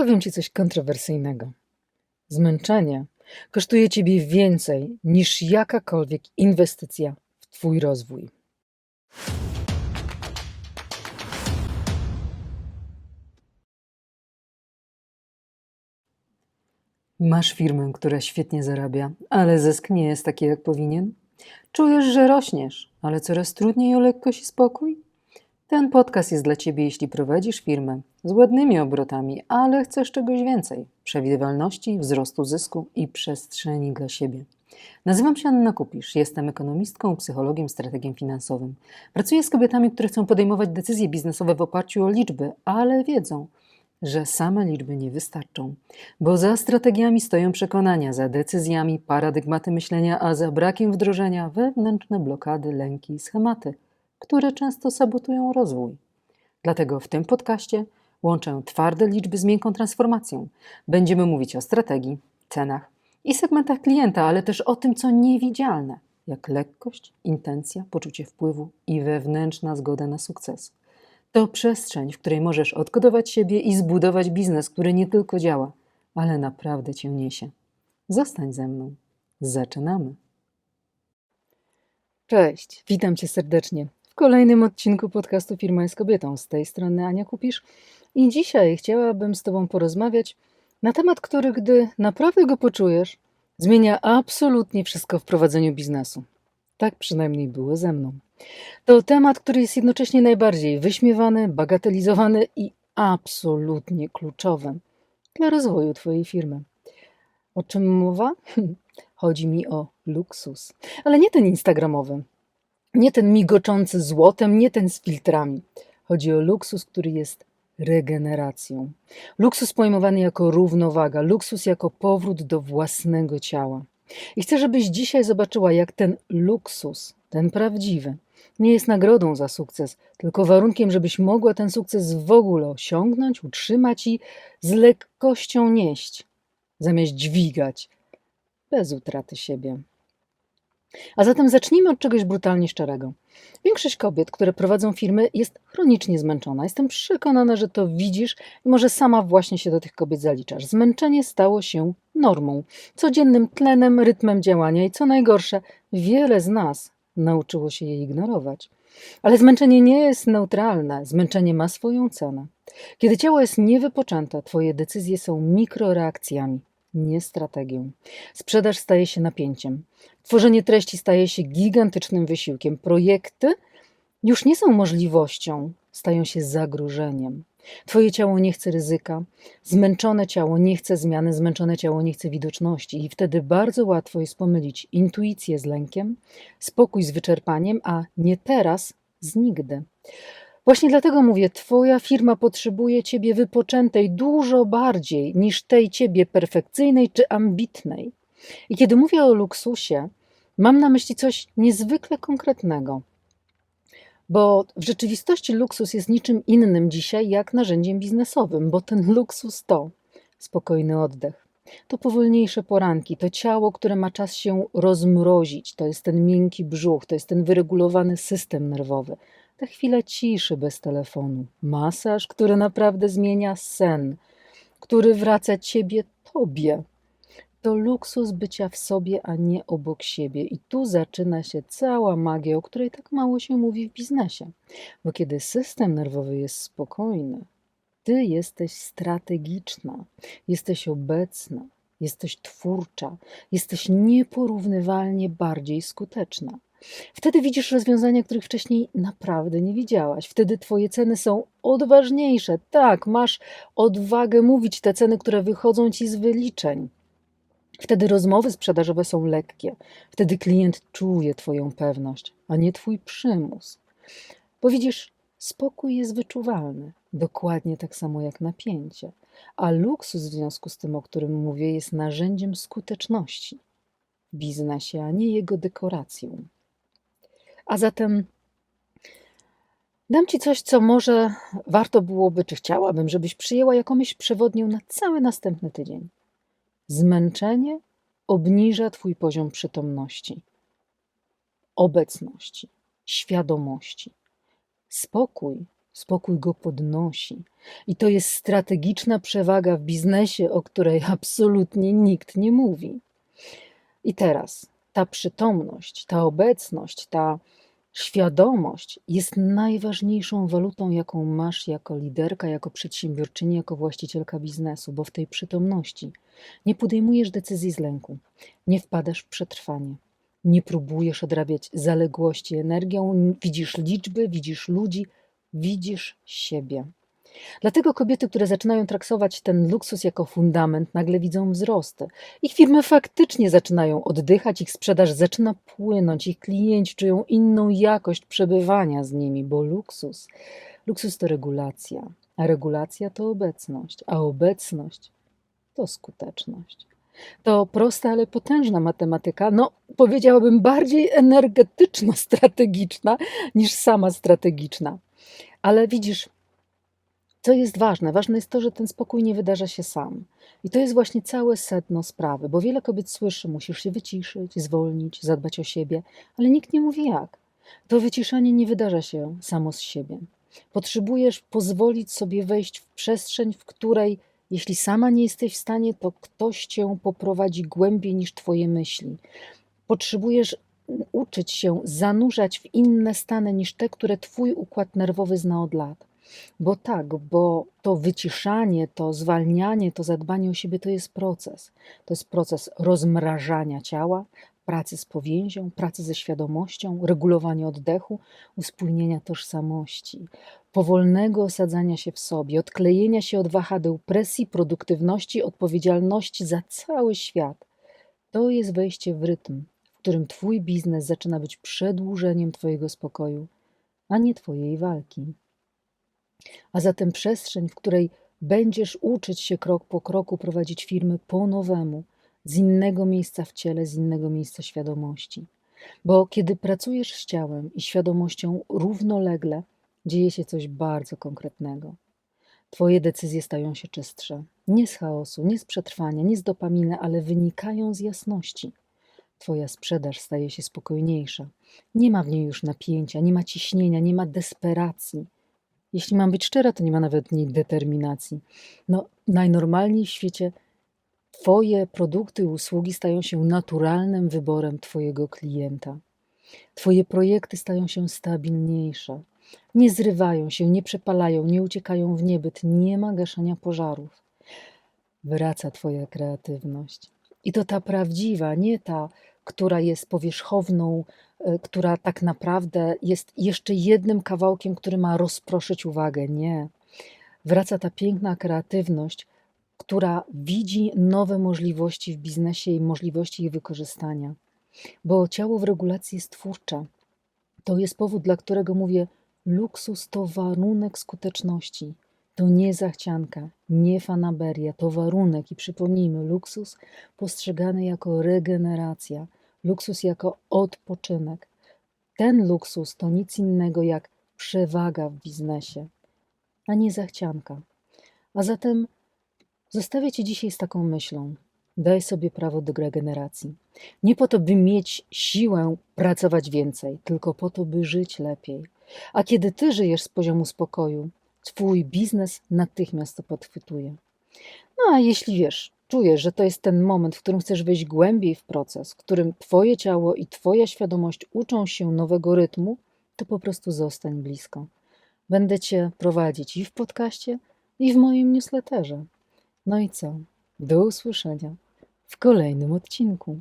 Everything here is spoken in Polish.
Powiem Ci coś kontrowersyjnego. Zmęczenie kosztuje Ciebie więcej niż jakakolwiek inwestycja w Twój rozwój. Masz firmę, która świetnie zarabia, ale zysk nie jest taki, jak powinien? Czujesz, że rośniesz, ale coraz trudniej o lekkość i spokój? Ten podcast jest dla Ciebie, jeśli prowadzisz firmę z ładnymi obrotami, ale chcesz czegoś więcej przewidywalności, wzrostu zysku i przestrzeni dla siebie. Nazywam się Anna Kupisz, jestem ekonomistką, psychologiem, strategiem finansowym. Pracuję z kobietami, które chcą podejmować decyzje biznesowe w oparciu o liczby, ale wiedzą, że same liczby nie wystarczą, bo za strategiami stoją przekonania, za decyzjami paradygmaty myślenia, a za brakiem wdrożenia wewnętrzne blokady, lęki schematy, które często sabotują rozwój. Dlatego w tym podcaście łączę twarde liczby z miękką transformacją. Będziemy mówić o strategii, cenach i segmentach klienta, ale też o tym, co niewidzialne, jak lekkość, intencja, poczucie wpływu i wewnętrzna zgoda na sukces. To przestrzeń, w której możesz odkodować siebie i zbudować biznes, który nie tylko działa, ale naprawdę cię niesie. Zostań ze mną. Zaczynamy. Cześć, witam cię serdecznie w kolejnym odcinku podcastu Firma jest kobietą. Z tej strony Ania Kupisz i dzisiaj chciałabym z Tobą porozmawiać na temat, który, gdy naprawdę go poczujesz, zmienia absolutnie wszystko w prowadzeniu biznesu. Tak przynajmniej było ze mną. To temat, który jest jednocześnie najbardziej wyśmiewany, bagatelizowany i absolutnie kluczowy dla rozwoju Twojej firmy. O czym mowa? Chodzi mi o luksus, ale nie ten instagramowy, nie ten migoczący złotem, nie ten z filtrami. Chodzi o luksus, który jest regeneracją. Luksus pojmowany jako równowaga, luksus jako powrót do własnego ciała. I chcę, żebyś dzisiaj zobaczyła, jak ten luksus, ten prawdziwy, nie jest nagrodą za sukces, tylko warunkiem, żebyś mogła ten sukces w ogóle osiągnąć, utrzymać i z lekkością nieść, zamiast dźwigać, bez utraty siebie. A zatem zacznijmy od czegoś brutalnie szczerego. Większość kobiet, które prowadzą firmy, jest chronicznie zmęczona. Jestem przekonana, że to widzisz i może sama właśnie się do tych kobiet zaliczasz. Zmęczenie stało się normą, codziennym tlenem, rytmem działania i co najgorsze, wiele z nas nauczyło się je ignorować. Ale zmęczenie nie jest neutralne, zmęczenie ma swoją cenę. Kiedy ciało jest niewypoczęte, Twoje decyzje są mikroreakcjami, nie strategią. Sprzedaż staje się napięciem. Tworzenie treści staje się gigantycznym wysiłkiem. Projekty już nie są możliwością, stają się zagrożeniem. Twoje ciało nie chce ryzyka, zmęczone ciało nie chce zmiany, zmęczone ciało nie chce widoczności, i wtedy bardzo łatwo jest pomylić intuicję z lękiem, spokój z wyczerpaniem, a nie teraz z nigdy. Właśnie dlatego mówię, Twoja firma potrzebuje Ciebie wypoczętej dużo bardziej niż tej Ciebie perfekcyjnej czy ambitnej. I kiedy mówię o luksusie, mam na myśli coś niezwykle konkretnego. Bo w rzeczywistości luksus jest niczym innym dzisiaj jak narzędziem biznesowym, bo ten luksus to spokojny oddech, to powolniejsze poranki, to ciało, które ma czas się rozmrozić, to jest ten miękki brzuch, to jest ten wyregulowany system nerwowy, ta chwila ciszy bez telefonu, masaż, który naprawdę zmienia sen, który wraca ciebie tobie, to luksus bycia w sobie, a nie obok siebie. I tu zaczyna się cała magia, o której tak mało się mówi w biznesie. Bo kiedy system nerwowy jest spokojny, ty jesteś strategiczna, jesteś obecna, jesteś twórcza, jesteś nieporównywalnie bardziej skuteczna. Wtedy widzisz rozwiązania, których wcześniej naprawdę nie widziałaś. Wtedy Twoje ceny są odważniejsze. Tak, masz odwagę mówić te ceny, które wychodzą ci z wyliczeń. Wtedy rozmowy sprzedażowe są lekkie. Wtedy klient czuje Twoją pewność, a nie Twój przymus. Bo widzisz, spokój jest wyczuwalny, dokładnie tak samo jak napięcie. A luksus w związku z tym, o którym mówię, jest narzędziem skuteczności w biznesie, a nie jego dekoracją. A zatem dam Ci coś, co może warto byłoby, czy chciałabym, żebyś przyjęła jako myśl przewodnią na cały następny tydzień. Zmęczenie obniża Twój poziom przytomności, obecności, świadomości. Spokój Spokój go podnosi. I to jest strategiczna przewaga w biznesie, o której absolutnie nikt nie mówi. I teraz ta przytomność, ta obecność, ta świadomość jest najważniejszą walutą, jaką masz jako liderka, jako przedsiębiorczyni, jako właścicielka biznesu, bo w tej przytomności nie podejmujesz decyzji z lęku, nie wpadasz w przetrwanie, nie próbujesz odrabiać zaległości energią, widzisz liczby, widzisz ludzi, widzisz siebie. Dlatego kobiety, które zaczynają traktować ten luksus jako fundament, nagle widzą wzrosty. Ich firmy faktycznie zaczynają oddychać, ich sprzedaż zaczyna płynąć, ich klienci czują inną jakość przebywania z nimi, bo luksus, luksus to regulacja, a regulacja to obecność, a obecność to skuteczność. To prosta, ale potężna matematyka, no powiedziałabym bardziej energetyczno-strategiczna niż sama strategiczna. Ale widzisz, co jest ważne? Ważne jest to, że ten spokój nie wydarza się sam. I to jest właśnie całe sedno sprawy, bo wiele kobiet słyszy, musisz się wyciszyć, zwolnić, zadbać o siebie, ale nikt nie mówi jak. To wyciszanie nie wydarza się samo z siebie. Potrzebujesz pozwolić sobie wejść w przestrzeń, w której, jeśli sama nie jesteś w stanie, to ktoś cię poprowadzi głębiej niż twoje myśli. Potrzebujesz uczyć się zanurzać w inne stany niż te, które twój układ nerwowy zna od lat. Bo tak, bo to wyciszanie, to zwalnianie, to zadbanie o siebie to jest proces. To jest proces rozmrażania ciała, pracy z powięzią, pracy ze świadomością, regulowania oddechu, uspójnienia tożsamości, powolnego osadzania się w sobie, odklejenia się od wahadeł presji, produktywności, odpowiedzialności za cały świat. To jest wejście w rytm, w którym Twój biznes zaczyna być przedłużeniem Twojego spokoju, a nie Twojej walki a zatem przestrzeń, w której będziesz uczyć się krok po kroku prowadzić firmy po nowemu, z innego miejsca w ciele, z innego miejsca świadomości. Bo kiedy pracujesz z ciałem i świadomością równolegle, dzieje się coś bardzo konkretnego. Twoje decyzje stają się czystsze. Nie z chaosu, nie z przetrwania, nie z dopaminy, ale wynikają z jasności. Twoja sprzedaż staje się spokojniejsza. Nie ma w niej już napięcia, nie ma ciśnienia, nie ma desperacji jeśli mam być szczera, to nie ma nawet niej determinacji. No, najnormalniej w świecie Twoje produkty i usługi stają się naturalnym wyborem Twojego klienta. Twoje projekty stają się stabilniejsze. Nie zrywają się, nie przepalają, nie uciekają w niebyt, nie ma gaszenia pożarów. Wraca Twoja kreatywność. I to ta prawdziwa, nie ta, która jest powierzchowną Y, która tak naprawdę jest jeszcze jednym kawałkiem, który ma rozproszyć uwagę. Nie. Wraca ta piękna kreatywność, która widzi nowe możliwości w biznesie i możliwości ich wykorzystania. Bo ciało w regulacji jest twórcze. To jest powód, dla którego mówię, luksus to warunek skuteczności. To nie zachcianka, nie fanaberia, to warunek. I przypomnijmy, luksus postrzegany jako regeneracja – luksus jako odpoczynek. Ten luksus to nic innego jak przewaga w biznesie, a nie zachcianka. A zatem zostawię Cię dzisiaj z taką myślą. Daj sobie prawo do regeneracji. Nie po to, by mieć siłę pracować więcej, tylko po to, by żyć lepiej. A kiedy Ty żyjesz z poziomu spokoju, Twój biznes natychmiast to podchwytuje. No a jeśli wiesz, czujesz, że to jest ten moment, w którym chcesz wejść głębiej w proces, w którym Twoje ciało i Twoja świadomość uczą się nowego rytmu, to po prostu zostań blisko. Będę Cię prowadzić i w podcaście, i w moim newsletterze. No i co? Do usłyszenia w kolejnym odcinku.